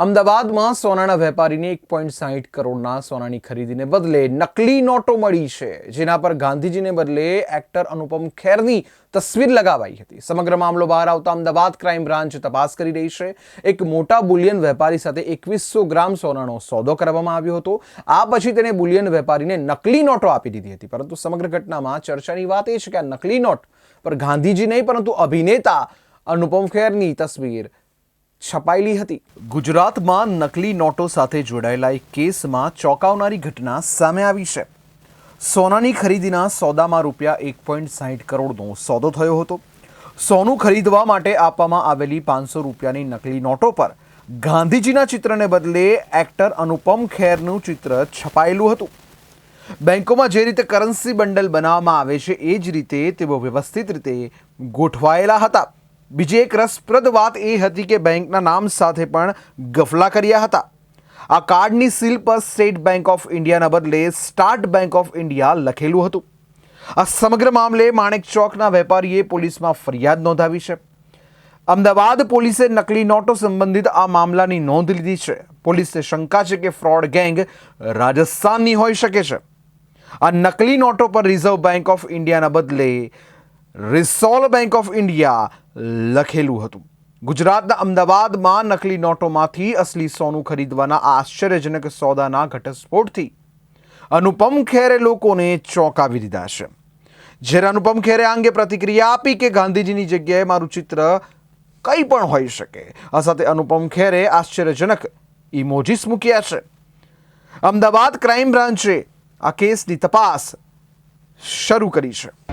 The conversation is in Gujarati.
અમદાવાદમાં સોનાના વેપારીને એક પોઈન્ટ સાહીઠ કરોડના સોનાની ખરીદીને બદલે નકલી નોટો મળી છે, જેના પર ગાંધીજીને બદલે એક્ટર અનુપમ ખેરની તસવીર લગાવાઈ હતી. સમગ્ર મામલો બહાર આવતા અમદાવાદ ક્રાઇમ બ્રાન્ચ તપાસ કરી રહી છે. એક મોટા બુલિયન વેપારી સાથે એકવીસો ગ્રામ સોનાનો સોદો કરવામાં આવ્યો હતો. આ પછી તેને બુલિયન વેપારીને નકલી નોટો આપી દીધી હતી. પરંતુ સમગ્ર ઘટનામાં ચર્ચાની વાત એ છે કે આ નકલી નોટ પર ગાંધીજી નહીં, પરંતુ અભિનેતા અનુપમ ખેરની તસવીર છપાયેલી હતી. ગુજરાતમાં નકલી નોટો સાથે જોડાયેલા એક કેસમાં ચોંકાવનારી ઘટના સામે આવી છે. સોનાની ખરીદીના સોદામાં રૂપિયા એક પોઈન્ટ સાહીઠ કરોડનો સોદો થયો હતો. સોનું ખરીદવા માટે આપવામાં આવેલી પાંચસો રૂપિયાની નકલી નોટો પર ગાંધીજીના ચિત્રને બદલે એક્ટર અનુપમ ખેરનું ચિત્ર છપાયેલું હતું. બેંકોમાં જે રીતે કરન્સી બંડલ બનાવવામાં આવે છે, એ જ રીતે તેઓ વ્યવસ્થિત રીતે ગોઠવાયેલા હતા. બીજી એક રસપ્રદ વાત એ હતી કે બેંકના નામ સાથે પણ ગફલા કર્યા હતા. આ કાર્ડની સીલ પર સ્ટેટ બેંક ઓફ ઇન્ડિયાના બદલે સ્ટાર્ટ બેંક ઓફ ઇન્ડિયા લખેલું હતું. આ સમગ્ર મામલે માણેક ચોકના વેપારીએ પોલીસમાં ફરિયાદ નોંધાવી છે. અમદાવાદ પોલીસે નકલી નોટો સંબંધિત આ મામલાની નોંધ લીધી છે. પોલીસને શંકા છે કે ફ્રોડ ગેંગ રાજસ્થાનની હોઈ શકે છે. આ નકલી નોટો પર રિઝર્વ બેંક ઓફ ઇન્ડિયાના બદલે રિસોલ બેંક ઓફ ઇન્ડિયા લખેલું હતું. ગુજરાતના અમદાવાદમાં નકલી નોટોમાંથી અસલી સોનું ખરીદવાના આશ્ચર્યજનક સોદાના ઘટસ્ફોટથી અનુપમ ખેરે લોકોને ચોંકાવી દીધા છે. જ્યારે અનુપમ ખેરે આ અંગે પ્રતિક્રિયા આપી કે ગાંધીજીની જગ્યાએ મારું ચિત્ર કંઈ પણ હોઈ શકે, આ સાથે અનુપમ ખેરે આશ્ચર્યજનક ઇમોજીસ મૂક્યા છે. અમદાવાદ ક્રાઇમ બ્રાન્ચે આ કેસની તપાસ શરૂ કરી છે.